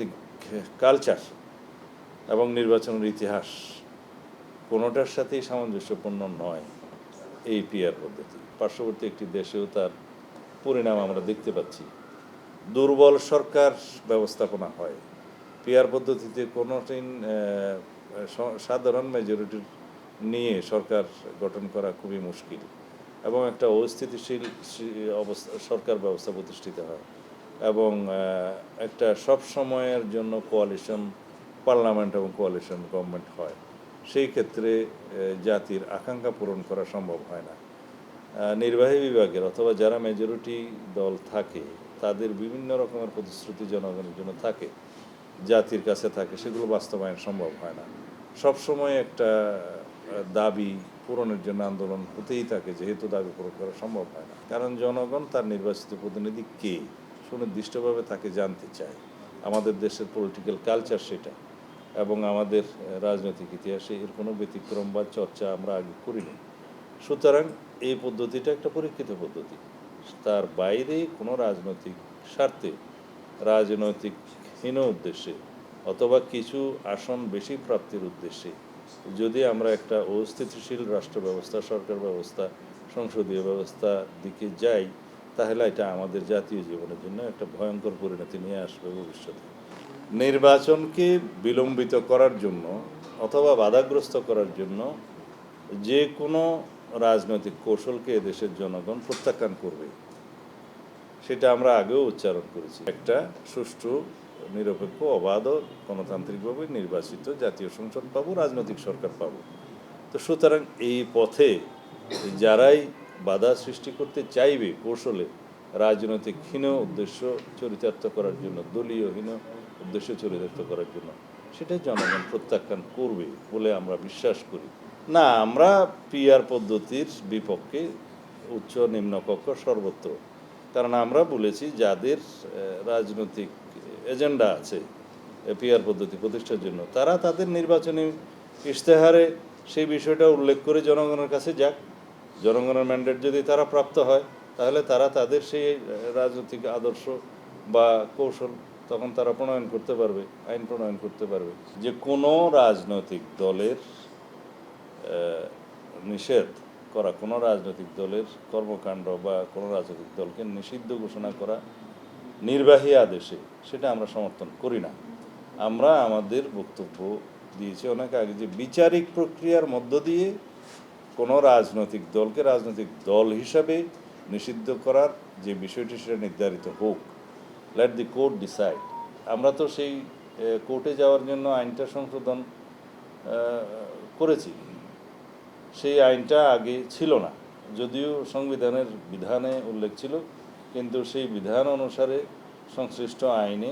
রাজনৈতিক কালচার এবং নির্বাচনের ইতিহাস কোনোটার সাথেই সামঞ্জস্যপূর্ণ নয় এই পিয়ার পদ্ধতি। পার্শ্ববর্তী একটি দেশেও তার পরিণাম আমরা দেখতে পাচ্ছি। দুর্বল সরকার ব্যবস্থাপনা হয়। পিয়ার পদ্ধতিতে কোনো দিন সাধারণ মেজরিটির নিয়ে সরকার গঠন করা খুবই মুশকিল এবং একটা অস্থিতিশীল অবস্থা, সরকার ব্যবস্থা প্রতিষ্ঠিত হয়। এবং একটা সব সময়ের জন্য কোয়ালিশন পার্লামেন্ট এবং কোয়ালিশন গভর্নমেন্ট হয়। সেই ক্ষেত্রে জাতির আকাঙ্ক্ষা পূরণ করা সম্ভব হয় না। নির্বাহী বিভাগের অথবা যারা মেজরিটি দল থাকে, তাদের বিভিন্ন রকমের প্রতিশ্রুতি জনগণের জন্য থাকে, জাতির কাছে থাকে, সেগুলো বাস্তবায়ন সম্ভব হয় না। সব সময় একটা দাবি পূরণের জন্য আন্দোলন হতেই থাকে, যেহেতু দাবি পূরণ করা সম্ভব হয় না। কারণ জনগণ তার নির্বাচিত প্রতিনিধি কে? সুনির্দিষ্টভাবে তাকে জানতে চায়। আমাদের দেশের পলিটিক্যাল কালচার সেটা এবং আমাদের রাজনৈতিক ইতিহাসে এর কোনো ব্যতিক্রম বা চর্চা আমরা আগে করিনি। সুতরাং এই পদ্ধতিটা একটা পরীক্ষিত পদ্ধতি। তার বাইরে কোনো রাজনৈতিক স্বার্থে রাজনৈতিক হীন উদ্দেশ্যে অথবা কিছু আসন বেশি প্রাপ্তির উদ্দেশ্যে যদি আমরা একটা অস্থিতিশীল রাষ্ট্র ব্যবস্থা সরকার ব্যবস্থা, সংসদীয় ব্যবস্থা দিকে যাই তাহলে এটা আমাদের জাতীয় জীবনের জন্য একটা ভয়ঙ্কর পরিণতি নিয়ে আসবে ভবিষ্যতে। নির্বাচনকে বিলম্বিত করার জন্য অথবা বাধাগ্রস্ত করার জন্য যে কোনো রাজনৈতিক কৌশলকে দেশের জনগণ প্রত্যাখ্যান করবে? সেটা আমরা আগেও উচ্চারণ করেছি। একটা সুষ্ঠু, নিরপেক্ষ, অবাধ, গণতান্ত্রিকভাবে নির্বাচিত জাতীয় সংসদ পাবো, রাজনৈতিক সরকার পাবো। তো সুতরাং এই পথে যারাই বাধা সৃষ্টি করতে চাইবে কৌশলে রাজনৈতিক হীন উদ্দেশ্য চরিতার্থ করার জন্য, দলীয় হীন উদ্দেশ্য চরিতার্থ করার জন্য। সেটা জনগণ প্রত্যাখ্যান করবে বলে আমরা বিশ্বাস করি। না, আমরা পিআর পদ্ধতির বিপক্ষে উচ্চ নিম্নকক্ষ সর্বত্র। কারণ আমরা বলেছি যাদের রাজনৈতিক এজেন্ডা আছে পিআর পদ্ধতি প্রতিষ্ঠার জন্য, তারা তাদের নির্বাচনী ইশতেহারে সেই বিষয়টা উল্লেখ করে জনগণের কাছে যাক। জনগণের ম্যান্ডেট যদি তারা প্রাপ্ত হয়, তাহলে তারা তাদের সেই রাজনৈতিক আদর্শ বা কৌশল তখন তারা প্রণয়ন করতে পারবে, আইন প্রণয়ন করতে পারবে। যে কোনো রাজনৈতিক দলের নিষেধ করা, কোনো রাজনৈতিক দলের কর্মকাণ্ড বা কোনো রাজনৈতিক দলকে নিষিদ্ধ ঘোষণা করা নির্বাহী আদেশে, সেটা আমরা সমর্থন করি না। আমরা আমাদের বক্তব্য দিয়েছি অনেক আগে যে বিচারিক প্রক্রিয়ার মধ্য দিয়ে কোনো রাজনৈতিক দলকে রাজনৈতিক দল হিসাবে নিষিদ্ধ করার যে বিষয়টি সেটা নির্ধারিত হোক লেট দি কোর্ট ডিসাইড আমরা তো সেই কোর্টে যাওয়ার জন্য আইনটা সংশোধন করেছি। সেই আইনটা আগে ছিল না। যদিও সংবিধানের বিধানে উল্লেখ ছিল, কিন্তু সেই বিধান অনুসারে সংশ্লিষ্ট আইনে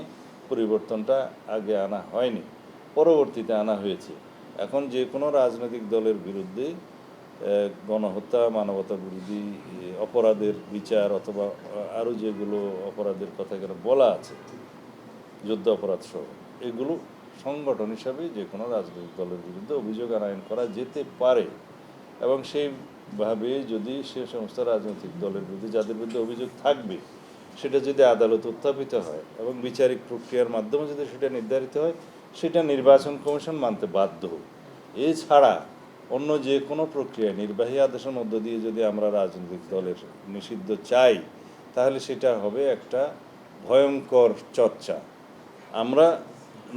পরিবর্তনটা আগে আনা হয়নি। পরবর্তীতে আনা হয়েছে। এখন যে কোনো রাজনৈতিক দলের বিরুদ্ধে গণহত্যা, মানবতা বিরোধী অপরাধের বিচার অথবা আরও যেগুলো অপরাধের কথা এখানে বলা আছে, যুদ্ধ অপরাধ সহ, এগুলো সংগঠন হিসাবে যে কোনো রাজনৈতিক দলের বিরুদ্ধে অভিযোগ আনায়ন করা যেতে পারে। এবং সেইভাবে যদি সে সমস্ত রাজনৈতিক দলের বিরুদ্ধে যাদের বিরুদ্ধে অভিযোগ থাকবে, সেটা যদি আদালত উত্থাপিত হয় এবং বিচারিক প্রক্রিয়ার মাধ্যমে যদি সেটা নির্ধারিত হয়, সেটা নির্বাচন কমিশন মানতে বাধ্য এছাড়া অন্য যে কোনো প্রক্রিয়া নির্বাহী আদেশের মধ্য দিয়ে যদি আমরা রাজনৈতিক দলের নিষিদ্ধ চাই, তাহলে সেটা হবে একটা ভয়ঙ্কর চর্চা। আমরা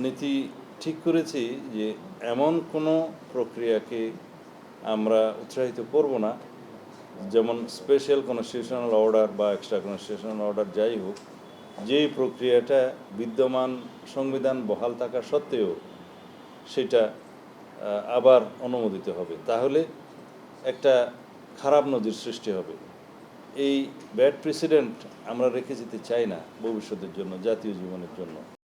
নীতি ঠিক করেছি যে এমন কোনো প্রক্রিয়াকে আমরা উৎসাহিত করব না। যেমন স্পেশাল কনস্টিটিউশনাল অর্ডার বা এক্সট্রা কনস্টিটিউশনাল অর্ডার যাই হোক, যেই প্রক্রিয়াটা বিদ্যমান সংবিধান বহাল থাকা সত্ত্বেও সেটা আবার অনুমোদিত হবে। তাহলে একটা খারাপ নজির সৃষ্টি হবে। এই ব্যাড প্রেসিডেন্ট আমরা রেখে যেতে চাই না ভবিষ্যতের জন্য, জাতীয় জীবনের জন্য।